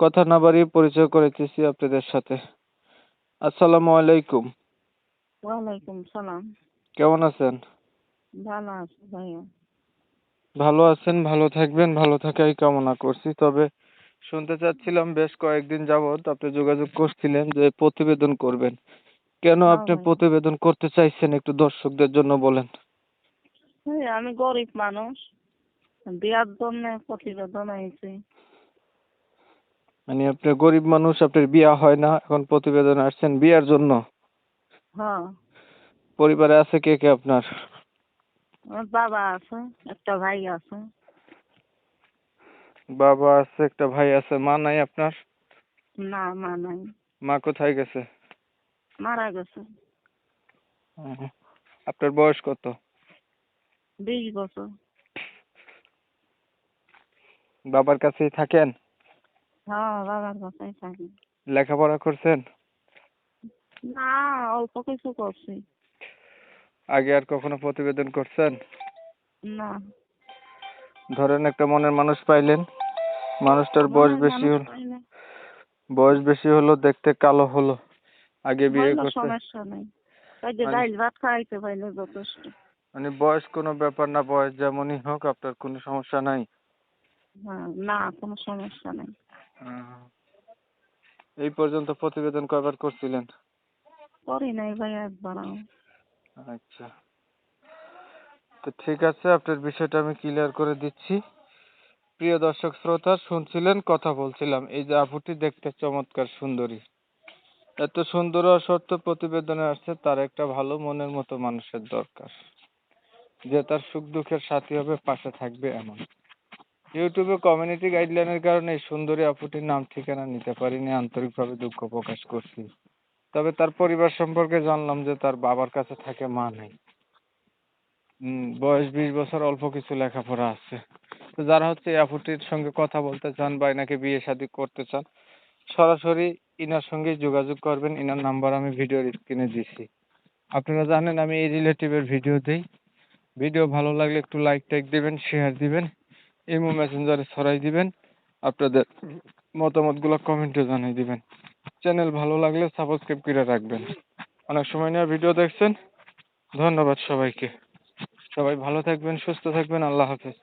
কথা না বাড়িয়ে পরিচয় করেতেছি আপনাদের সাথে। আসসালামু আলাইকুম। ওয়ালাইকুম সালাম। কেমন আছেন? ভালো আছি ভাইয়া। ভালো আছেন ভালো থাকবেন ভালো থাকাই কামনা করছি। তবে শুনতে চাচ্ছিলাম বেশ কয়েকদিন যাবত আপনি যোগাযোগ করছিলেন যে প্রতিবেদন করবেন। কেন হ্যাঁ আপনি প্রতিবেদন করতে চাইছেন একটু দর্শকদের জন্য বলেন। আমি গরিব মানুষ। বিয়ার জন্য প্রতিবেদন আইছি মানে আপনি গরিব মানুষ আপনার বিয়া হয় না এখন প্রতিবেদন আসছেন বিয়ার জন্য। হ্যাঁ। পরিবারে আছে কে কে আপনার? আমার বাবা আছে একটা ভাই আছে। বাবা আছে একটা ভাই আছে মা নাই আপনার? না মা নাই। মা কোথায় গেছে? মারা গেছে। আপনার বয়স কত? বিশ বছর। বাবার কাছেই থাকেন? হ্যাঁ বাবার কাছেই থাকি। লেখাপড়া করছেন? না অল্প কিছু করছি। আগে আর কখনো প্রতিবেদন করছেন? না। ধরেন একটা মনের মানুষ পাইলেন। মানুষটার বয়স বেশি হলো বয়স বেশি হলো দেখতে কালো হলো। আগে বিয়ে করছে সমস্যা নেই। মানে- ভাত খাইতে পাইলে যথেষ্ট। মানে বয়স কোনো ব্যাপার না বয়স যেমনই হোক আপনার কোনো সমস্যা নাই। হ্যাঁ না কোনো সমস্যা নেই। এই পর্যন্ত প্রতিবেদন কয়বার করছিলেন? করি নাই ভাই একবারও আচ্ছা। তো ঠিক আছে আপনার বিষয়টা আমি ক্লিয়ার করে দিচ্ছি। প্রিয় দর্শক শ্রোতা শুনছিলেন কথা বলছিলাম। এই যে আপুটি দেখতে চমৎকার সুন্দরী। এত সুন্দর সত্ত্বেও প্রতিবেদনে আসছে তার একটা ভালো মনের মতো মানুষের দরকার। যে তার সুখ দুঃখের সাথী হবে পাশে থাকবে এমন। ইউটিউবে কমিউনিটি গাইডলাইনের কারণে সুন্দরী আপুটির নাম ঠিকানা নিতে পারিনি, আন্তরিকভাবে দুঃখ প্রকাশ করছি। তবে তার পরিবার সম্পর্কে জানলাম যে তার বাবার কাছে থাকে মা নেই। বয়স বিশ বছর, অল্প কিছু লেখাপড়া আছে। তো যারা হচ্ছে আপুটির সঙ্গে কথা বলতে চান বা এনাকে বিয়ে শাদী করতে চান, সরাসরি ইনার সঙ্গে যোগাযোগ করবেন। ইনার নাম্বার আমি ভিডিওর স্ক্রিনে দিছি। আপনারা জানেন আমি এই রিলেটিভের ভিডিও দেই। ভিডিও ভালো লাগলে একটু লাইক টাইক দিবেন শেয়ার দিবেন। ইমো মেসেঞ্জারে ছড়াই দিবেন, আপনাদের মতামতগুলো কমেন্টে জানিয়ে দিবেন। চ্যানেল ভালো লাগলে সাবস্ক্রাইব করে রাখবেন। অনেক সময় নিয়ে ভিডিও দেখছেন, ধন্যবাদ সবাইকে। সবাই ভালো থাকবেন, সুস্থ থাকবেন, আল্লাহ হাফেজ।